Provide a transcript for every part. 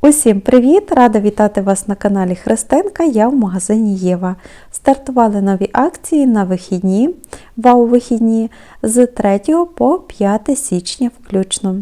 Усім привіт! Рада вітати вас на каналі Христинка. Я в магазині Єва. Стартували нові акції на вихідні, вау-вихідні з 3 по 5 січня включно.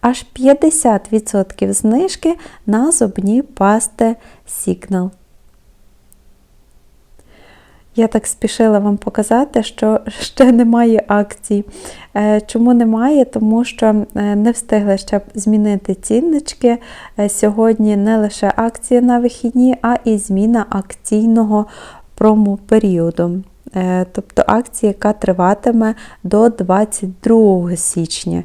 Аж 50% знижки на зубні пасти Signal. Я так спішила вам показати, що ще немає акцій. Е, чому немає? Тому що е, не встигли ще змінити ціннички. Е, сьогодні не лише акція на вихідні, а і зміна акційного промо-періоду. Тобто акція, яка триватиме до 22 січня.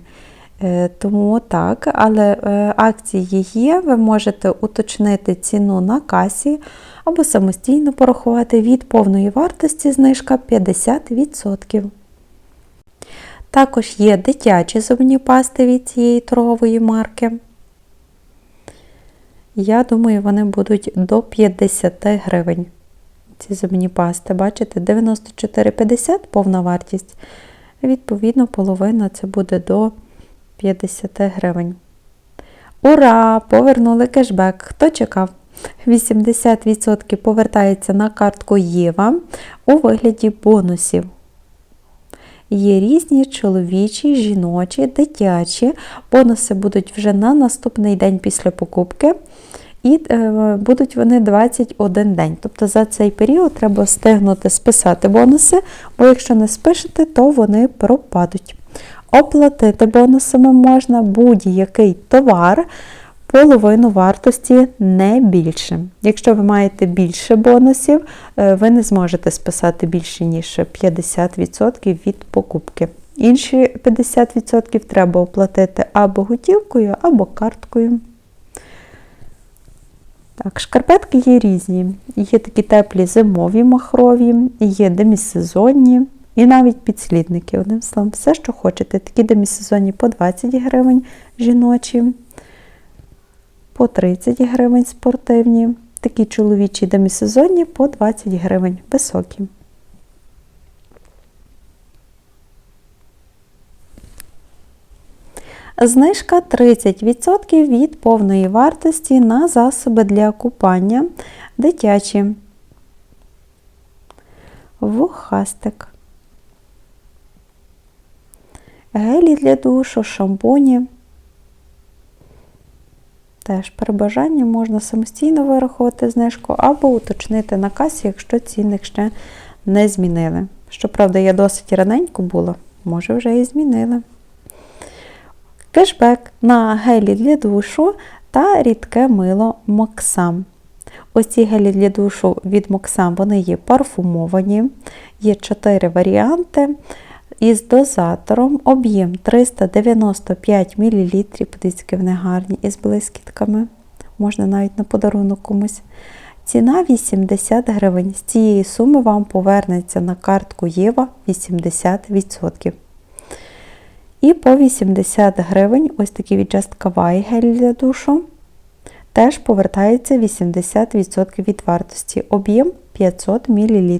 Тому так, але акції є, ви можете уточнити ціну на касі або самостійно порахувати від повної вартості знижка 50%. Також є дитячі зубні пасти від цієї торгової марки. Я думаю, вони будуть до 50 гривень. Ці зубні пасти, бачите, 94,50 повна вартість. Відповідно, половина це буде до 50 гривень. Ура! Повернули кешбек! Хто чекав? 80% повертається на картку Єва у вигляді бонусів. Є різні чоловічі, жіночі, дитячі. Бонуси будуть вже на наступний день після покупки. І е, будуть вони 21 день. Тобто за цей період треба встигнути списати бонуси, бо якщо не спишете, то вони пропадуть. Оплатити бонусами можна будь-який товар половину вартості не більше. Якщо ви маєте більше бонусів, е, ви не зможете списати більше, ніж 50% від покупки. Інші 50% треба оплатити або готівкою, або карткою. Так, Шкарпетки є різні. Є такі теплі зимові махрові, є демісезонні і навіть підслідники. Одним словом, все, що хочете. Такі демісезонні по 20 гривень жіночі по 30 гривень спортивні. Такі чоловічі демісезонні по 20 гривень високі. Знижка 30% від повної вартості на засоби для купання дитячі. Вухастик. Гелі для душу, шампуні. Теж при бажанні можна самостійно вирахувати знижку або уточнити на касі, якщо цінник ще не змінили. Щоправда, я досить раненько була, може вже і змінили. Кешбек на гелі для душу та рідке мило Максам. Ось ці гелі для душу від Максам вони є парфумовані, є 4 варіанти із дозатором об'єм 395 мл. Подивіться, вони гарні із блискітками. Можна навіть на подарунок комусь. Ціна 80 гривень. З цієї суми вам повернеться на картку Єва 80%. І по 80 гривень ось такий від Just гель для душу. Теж повертається 80% від вартості. Об'єм 500 мл.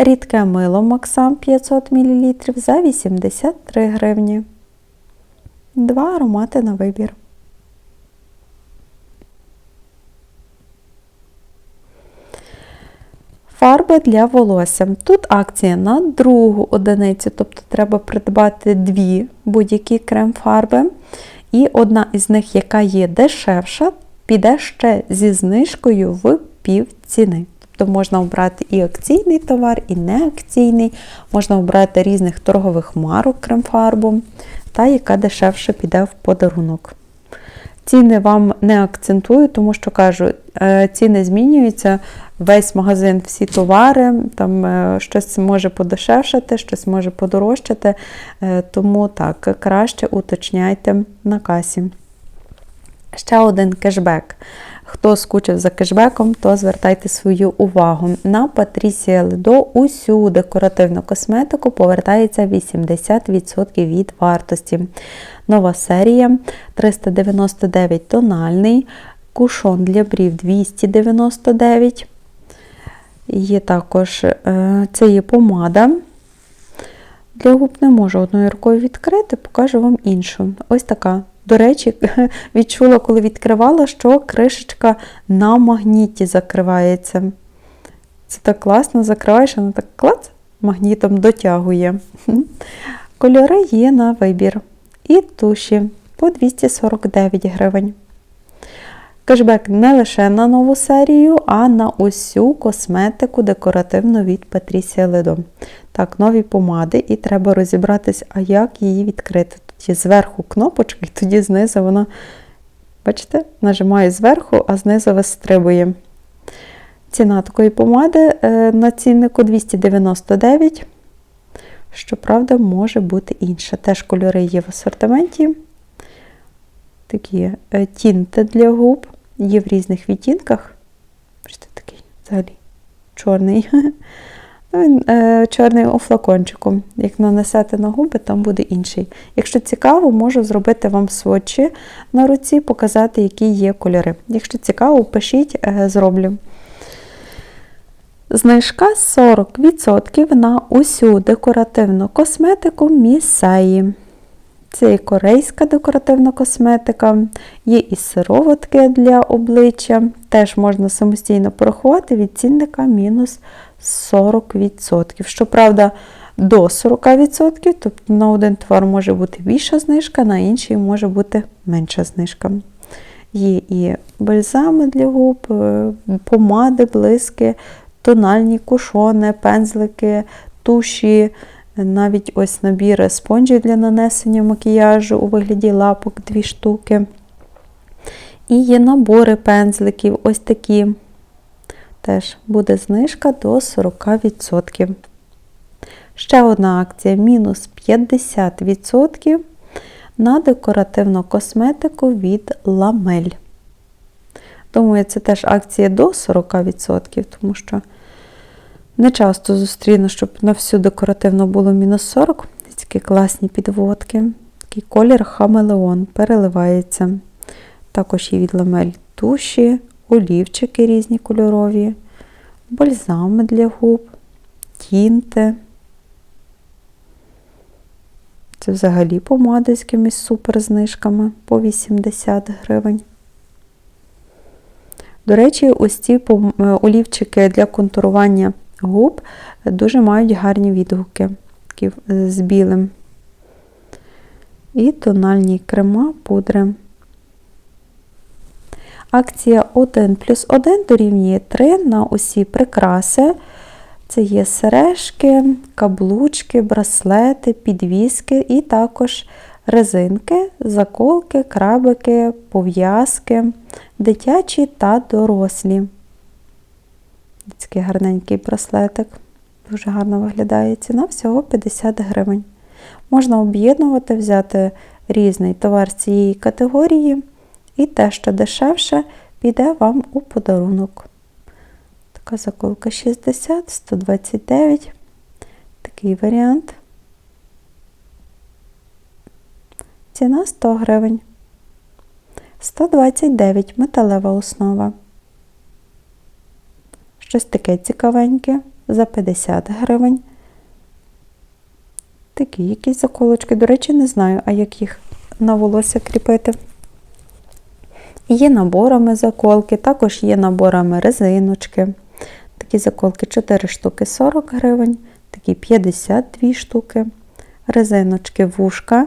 Рідке мило Максам 500 мл за 83 гривні. Два аромати на вибір. Фарби для волосся. Тут акція на другу одиницю, тобто треба придбати дві будь-які крем-фарби. І одна із них, яка є дешевша, піде ще зі знижкою в пів ціни. Тобто можна обрати і акційний товар, і неакційний, можна обрати різних торгових марок крем-фарбу, та яка дешевше піде в подарунок. Ціни вам не акцентую, тому що кажу, е, ціни змінюються, весь магазин, всі товари, там е, щось може подешевшати, щось може подорожчати, е, тому так, краще уточняйте на касі. Ще один кешбек. Хто скучив за кешбеком, то звертайте свою увагу. На Патрісія Ледо усю декоративну косметику повертається 80% від вартості. Нова серія 399 тональний, кушон для брів 299. Є також е, це є помада Для губ не можу одною рукою відкрити, покажу вам іншу. Ось така. До речі, відчула, коли відкривала, що кришечка на магніті закривається. Це так класно, закриваєш, вона так клац, магнітом дотягує. Кольори є на вибір. І туші по 249 гривень. Кешбек не лише на нову серію, а на усю косметику декоративну від Patricia Lido. Так, нові помади, і треба розібратись, а як її відкрити. Є зверху кнопочка, і тоді знизу вона, бачите, нажимаю зверху, а знизу вистрибує. Ціна такої помади е, на ціннику 299. Щоправда, може бути інша. Теж кольори є в асортименті. Такі е, тінти для губ. Є в різних відтінках. Бачите, такий взагалі чорний. Він е, чорний у флакончику. Як нанесете на губи, там буде інший. Якщо цікаво, можу зробити вам сводчі на руці, показати, які є кольори. Якщо цікаво, пишіть, е, зроблю. Знижка 40% на усю декоративну косметику місеї. Це і корейська декоративна косметика, є і сироватки для обличчя. Теж можна самостійно порахувати від цінника мінус 40%. Щоправда, до 40%, тобто на один товар може бути більша знижка, на інший може бути менша знижка. Є і бальзами для губ, е, помади, блиски, тональні кушони, пензлики, туші, навіть ось набір спонжів для нанесення макіяжу у вигляді лапок дві штуки. І є набори пензликів, ось такі. Теж буде знижка до 40%. Ще одна акція мінус 50% на декоративну косметику від ламель. Думаю, це теж акція до 40%, тому що не часто зустріну, щоб на всю декоративну було мінус 40. Такі класні підводки. Такий колір хамелеон переливається. Також є від ламель туші, олівчики різні кольорові, бальзами для губ, тінти. Це взагалі помади з якимись суперзнижками по 80 гривень. До речі, ось ці олівчики для контурування губ дуже мають гарні відгуки з білим. І тональні крема, пудри. Акція 1 плюс 1 дорівнює 3 на усі прикраси. Це є сережки, каблучки, браслети, підвіски і також резинки, заколки, крабики, пов'язки, дитячі та дорослі. Такий гарненький браслетик. Дуже гарно виглядає. Ціна всього 50 гривень. Можна об'єднувати, взяти різний товар цієї категорії, і те, що дешевше, піде вам у подарунок. Така заколка 60, 129. Такий варіант. Ціна 100 гривень. 129 металева основа. Щось таке цікавеньке за 50 гривень. Такі якісь заколочки. До речі, не знаю, а як їх на волосся кріпити. Є наборами заколки, також є наборами резиночки. Такі заколки 4 штуки 40 гривень, такі 52 штуки. Резиночки вушка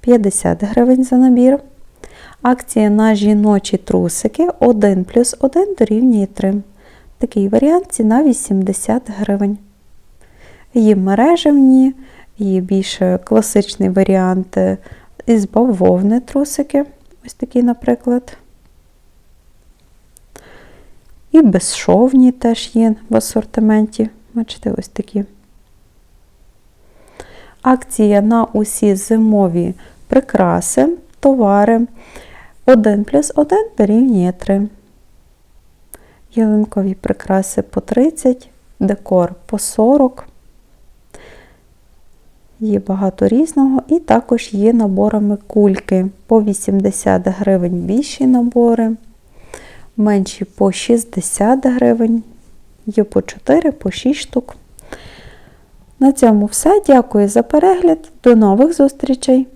50 гривень за набір. Акція на жіночі трусики 1 плюс 1 дорівнює 3. Такий варіант ціна 80 гривень. Є мережевні, є більш класичний варіант із бавовни трусики. Ось такий, наприклад. І безшовні теж є в асортименті. Бачите, ось такі. Акція на усі зимові прикраси, товари 1 плюс 1 дорівнює 3. Ялинкові прикраси по 30, декор по 40. Є багато різного, і також є наборами кульки по 80 гривень більші набори, менші по 60 гривень, є по 4, по 6 штук. На цьому все. Дякую за перегляд. До нових зустрічей!